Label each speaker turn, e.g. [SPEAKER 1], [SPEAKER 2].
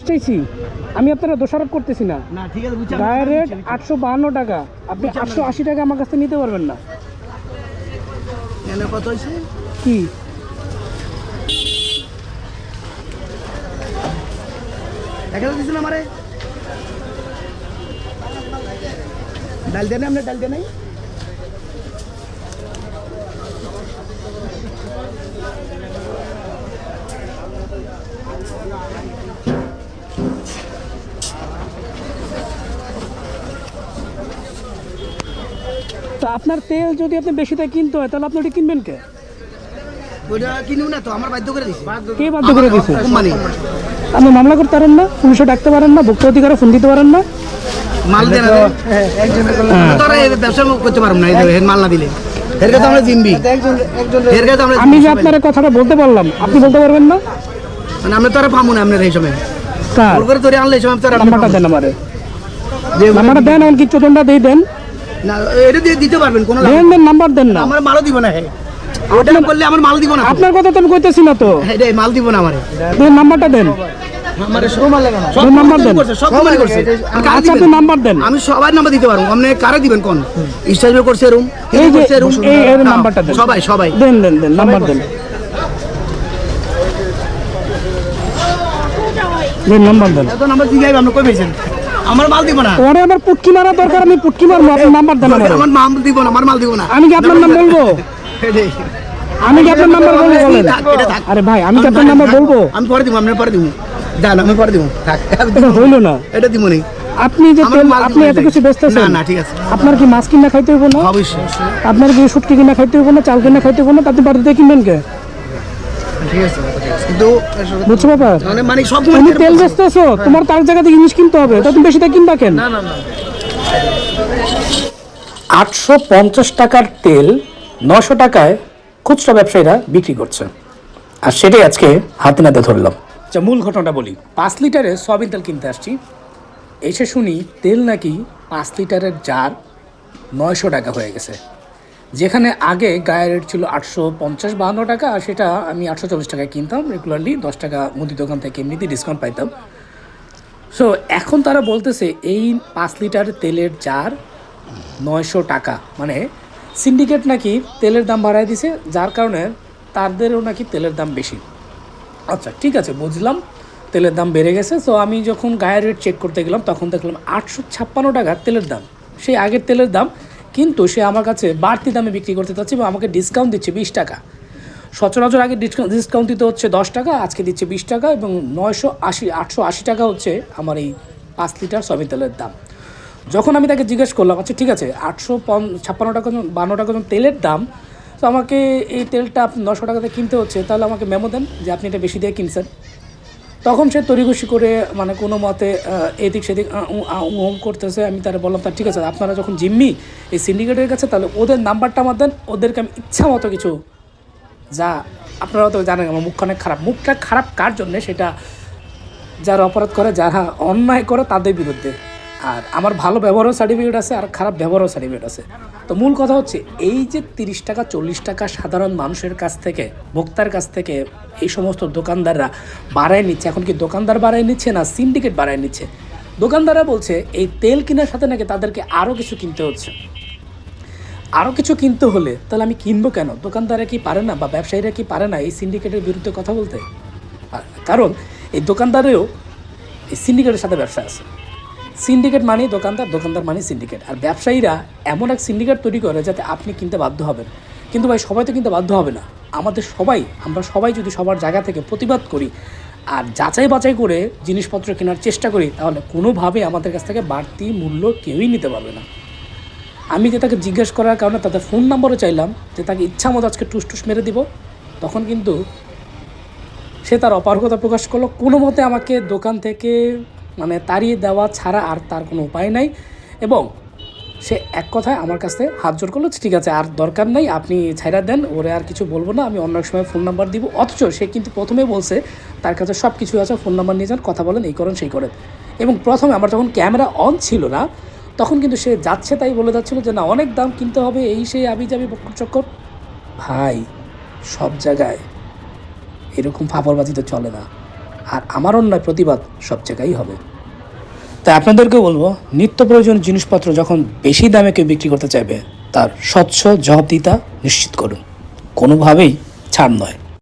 [SPEAKER 1] বুঝতেছি? আমি আপনারা দোষারোপ করতেছি না। গায়ের রেট আটশো বাহান্ন টাকা। আপনি আটশো আশি টাকা আমার কাছ থেকে নিতে পারবেন না।
[SPEAKER 2] কত হয়েছে?
[SPEAKER 1] কি?
[SPEAKER 2] ডাল দেন আমরা ডাল দেন
[SPEAKER 1] তো আপনার তেল যদি আপনি বেশিতে কিনতে হয় তাহলে আপনি ওটা কিনবেন কে?
[SPEAKER 2] ওইটা কিনুন না তো আমার বাধ্য করে দিছি।
[SPEAKER 1] কে বাধ্য করে
[SPEAKER 2] কোম্পানি
[SPEAKER 1] আপনি মামলা করতে পারেন না পুলিশে ডাকতে পারেন না ভোক্তা অধিকারে ফোন দিতে পারেন না।
[SPEAKER 2] মাল দেন তোরা ব্যবসা করতে পারব না এই দেখো, এর মাল না দিলে। এর কাছে আমরা জিম্বি এর কাছে আমরা
[SPEAKER 1] আমি যে আপনার কথাটা বলতে পারলাম আপনি বলতে পারবেন না?
[SPEAKER 2] মানে আমরা তো আর পাবো না আপনার এই সময়।
[SPEAKER 1] কার?
[SPEAKER 2] ভুল করে তোরে আনলে এই সময় তো আর
[SPEAKER 1] নাম্বারটা দেন আমারে। নাম্বারটা দেন এমনকি চোদনটা দিয়ে দেন।
[SPEAKER 2] না এটা দিয়ে দিতে পারবেন কোনো
[SPEAKER 1] দেন দেন নাম্বার দেন না।
[SPEAKER 2] আমার মালও দিব না হে। ওটা করলে আমার মাল দিব না।
[SPEAKER 1] আপনার কথা তো আমি কইতেছি না তো।
[SPEAKER 2] মাল দিব না আমারে।
[SPEAKER 1] দেন নাম্বারটা দেন।
[SPEAKER 2] সবার নাম্বার দিতে পারব। আপনি কারে দিবেন কোন? স্টাইল করছে রুম
[SPEAKER 1] এই যে এই নাম্বারটা দেন।
[SPEAKER 2] সবাই সবাই।
[SPEAKER 1] দেন দেন দেন নাম্বার দেন। দেন নাম্বার দেন।
[SPEAKER 2] এত নাম্বার দিয়ে আপনি কই পেয়েছেন আমার মাল দিব না।
[SPEAKER 1] আমার পুটকি মারা দরকার আমি পুটকি নাম্বার দেন আমার
[SPEAKER 2] আমার মাল দিব না আমার মাল দিব না।
[SPEAKER 1] আমি কি আপনার নাম বলব? আমি কি আপনার নাম্বার বলব? বলেন। আরে ভাই আমি কি আপনার নাম্বার বলব?
[SPEAKER 2] আমি পরে দিব আমি পরে দিব। দেন আমি পরে দিব। থাক
[SPEAKER 1] হইল না।
[SPEAKER 2] এটা দিব নেই
[SPEAKER 1] আপনি যে তেল আপনি এত। কিছু বেচতেছেন
[SPEAKER 2] না, না, ঠিক আছে।
[SPEAKER 1] আপনার কি মাছ কিনা খাইতে হইব না?
[SPEAKER 2] অবশ্যই
[SPEAKER 1] আপনার কি শুটকি কিনা খাইতে হইব না চাল কিনা খাইতে হইব না? তা আপনি বাড়িতে কিনবেন কে?
[SPEAKER 2] ঠিক আছে কিন্তু
[SPEAKER 1] বুঝছ ব্যাপার?
[SPEAKER 2] মানে মানে সব
[SPEAKER 1] তুমি তেল বেচতেছো তোমার তার জায়গাতে জিনিস কিনতে হবে তা তুমি বেশিটা কিনবা কেন?
[SPEAKER 2] না না না।
[SPEAKER 1] আটশো পঞ্চাশ টাকার তেল নশো টাকায় খুচরা ব্যবসায়ীরা বিক্রি করছে। আর সেটাই আজকে হাতে নাতে ধরলাম। আচ্ছা মূল ঘটনাটা বলি। পাঁচ লিটারে সয়াবিন তেল কিনতে আসছি। এসে শুনি তেল নাকি পাঁচ লিটারের জার নয়শো টাকা হয়ে গেছে। যেখানে আগে গায়ের রেট ছিল আটশো পঞ্চাশ বাহান্ন টাকা, আর সেটা আমি আটশো চল্লিশ টাকায় কিনতাম রেগুলারলি দশ টাকা মুদি দোকান থেকে এমনিতেই ডিসকাউন্ট পাইতাম। সো এখন তারা বলতেছে এই পাঁচ লিটার তেলের জার নয়শো টাকা। মানে সিন্ডিকেট নাকি তেলের দাম বাড়ায় দিছে, যার কারণে তাদেরও নাকি তেলের দাম বেশি। আচ্ছা ঠিক আছে, বুঝলাম, তেলের দাম বেড়ে গেছে। সো আমি যখন গায়ের রেট চেক করতে গেলাম, তখন দেখলাম আটশো ছাপ্পান্ন টাকা তেলের দাম। সেই আগের তেলের দাম কিন্তু সে আমার কাছে বাড়তি দামে বিক্রি করতে চাচ্ছে এবং আমাকে ডিসকাউন্ট দিচ্ছে বিশ টাকা। সচরাচর আগে ডিসকাউন্ট ডিসকাউন্ট দিতে হচ্ছে দশ টাকা, আজকে দিচ্ছে বিশ টাকা এবং নয়শো আশি, আটশো আশি টাকা হচ্ছে আমার এই পাঁচ লিটার সয়াবিন তেলের দাম। যখন আমি তাকে জিজ্ঞেস করলাম আচ্ছা ঠিক আছে, আটশো পন, ছাপ্পান্ন টাকা বান্ন টাকা তেলের দাম, তো আমাকে এই তেলটা আপনি নশো টাকাতে কিনতে হচ্ছে, তাহলে আমাকে মেমো দেন যে আপনি এটা বেশি দিয়ে কিনছেন। তখন সে তড়িঘুষি করে মানে কোনো মতে এদিক সেদিক ওম করতেছে, আমি তারা বললাম, তা ঠিক আছে, আপনারা যখন জিম্মি, এই সিন্ডিকেটের কাছে, তাহলে ওদের নাম্বারটা আমার দেন, ওদেরকে আমি ইচ্ছা মতো কিছু, যা, আপনারা তো জানেন, আমার মুখটা অনেক খারাপ। মুখটা খারাপ কার জন্যে? সেটা যারা অপরাধ করে, যারা অন্যায় করে, তাদের বিরুদ্ধে। আর আমার ভালো ব্যবহারও সার্টিফিকেট আছে আর খারাপ ব্যবহারও সার্টিফিকেট আছে। তো মূল কথা হচ্ছে, এই যে তিরিশ টাকা, চল্লিশ টাকা সাধারণ মানুষের কাছ থেকে, ভোক্তার কাছ থেকে এই সমস্ত দোকানদাররা বাড়ায় নিচ্ছে, এখন কি দোকানদার বাড়ায় নিচ্ছে না সিন্ডিকেট বাড়ায় নিচ্ছে? দোকানদাররা বলছে, এই তেল কেনার সাথে নাকি তাদেরকে আরও কিছু কিনতে হচ্ছে। আরও কিছু কিনতে হলে তাহলে আমি কিনবো কেন? দোকানদাররা কি পারে না বা ব্যবসায়ীরা কি পারে না এই সিন্ডিকেটের বিরুদ্ধে কথা বলতে? কারণ, এই দোকানদারেও এই সিন্ডিকেটের সাথে ব্যবসা আছে। সিন্ডিকেট মানে দোকানদার দোকানদার মানে সিন্ডিকেট আর ব্যবসায়ীরা এমন এক সিন্ডিকেট তৈরি করে যাতে আপনি কিনতে বাধ্য হবেন। কিন্তু ভাই, সবাই তো কিনতে বাধ্য হবে না। আমাদের সবাই, আমরা সবাই যদি সবার জায়গা থেকে প্রতিবাদ করি আর যাচাই বাছাই করে জিনিসপত্র কেনার চেষ্টা করি, তাহলে কোনোভাবে আমাদের কাছ থেকে বাড়তি মূল্য কেউই নিতে পারবে না। আমি যে তাকে জিজ্ঞেস করার কারণে তাদের ফোন নাম্বারও চাইলাম, যে তাকে ইচ্ছা মতো আজকে টুস টুস মেরে দিব। তখন কিন্তু সে তার অপারগতা প্রকাশ করল। কোনো মতে আমাকে দোকান থেকে মানে তাড়িয়ে দেওয়া ছাড়া আর তার কোনো উপায় নাই এবং সে এক কথায় আমার কাছ হাত জোর করল ঠিক আছে, আর দরকার নাই, আপনি ছাইরা দেন, ওরে আর কিছু বলব না, আমি অন্য এক সময় ফোন নাম্বার দিব। অথচ সে কিন্তু প্রথমে বলছে, তার কাছে সব কিছু আছে ফোন নাম্বার নিয়ে যান, কথা বলেন, এই করেন, সেই করেন। এবং প্রথমে আমার যখন ক্যামেরা অন ছিল না, তখন কিন্তু সে যাচ্ছে তাই বলে যাচ্ছিল যে, না, অনেক দাম কিনতে হবে, এই সেই আবি যাবি বক্কর চক্কর। ভাই, সব জায়গায় এরকম ফাপড়বাজি তো চলে না। আর আমার অন্যায় প্রতিবাদ সব জায়গায় হবে। তাই আপনাদেরকে বলব, নিত্য প্রয়োজনীয় জিনিসপত্র যখন বেশি দামে কেউ বিক্রি করতে চাইবে, তার স্বচ্ছ জবাবদিহিতা নিশ্চিত করুন। কোনোভাবেই ছাড় নয়।